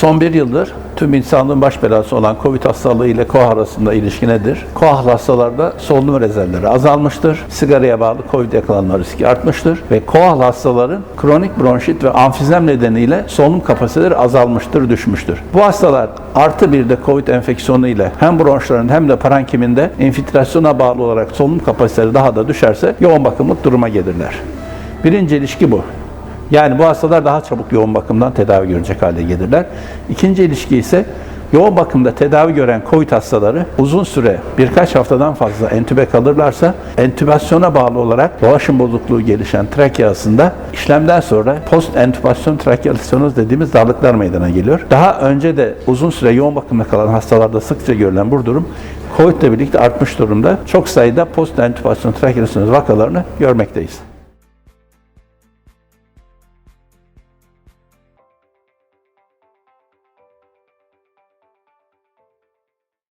Son bir yıldır tüm insanlığın baş belası olan COVID hastalığı ile koah arasında ilişki nedir? Koah hastalarda solunum rezervleri azalmıştır. Sigaraya bağlı COVID yakalanma riski artmıştır. Ve koah hastaların kronik bronşit ve amfizem nedeniyle solunum kapasiteleri azalmıştır, düşmüştür. Bu hastalar artı bir de COVID enfeksiyonu ile hem bronşların hem de parenkiminde infiltrasyona bağlı olarak solunum kapasiteleri daha da düşerse yoğun bakımlık duruma gelirler. Birinci ilişki bu. Yani bu hastalar daha çabuk yoğun bakımdan tedavi görecek hale gelirler. İkinci ilişki ise yoğun bakımda tedavi gören COVID hastaları uzun süre birkaç haftadan fazla entübe kalırlarsa entübasyona bağlı olarak dolaşım bozukluğu gelişen trakeasında işlemden sonra post entübasyon trakealystonoz dediğimiz darlıklar meydana geliyor. Daha önce de uzun süre yoğun bakımda kalan hastalarda sıkça görülen bu durum COVID ile birlikte artmış durumda. Çok sayıda post entübasyon trakealystonoz vakalarını görmekteyiz.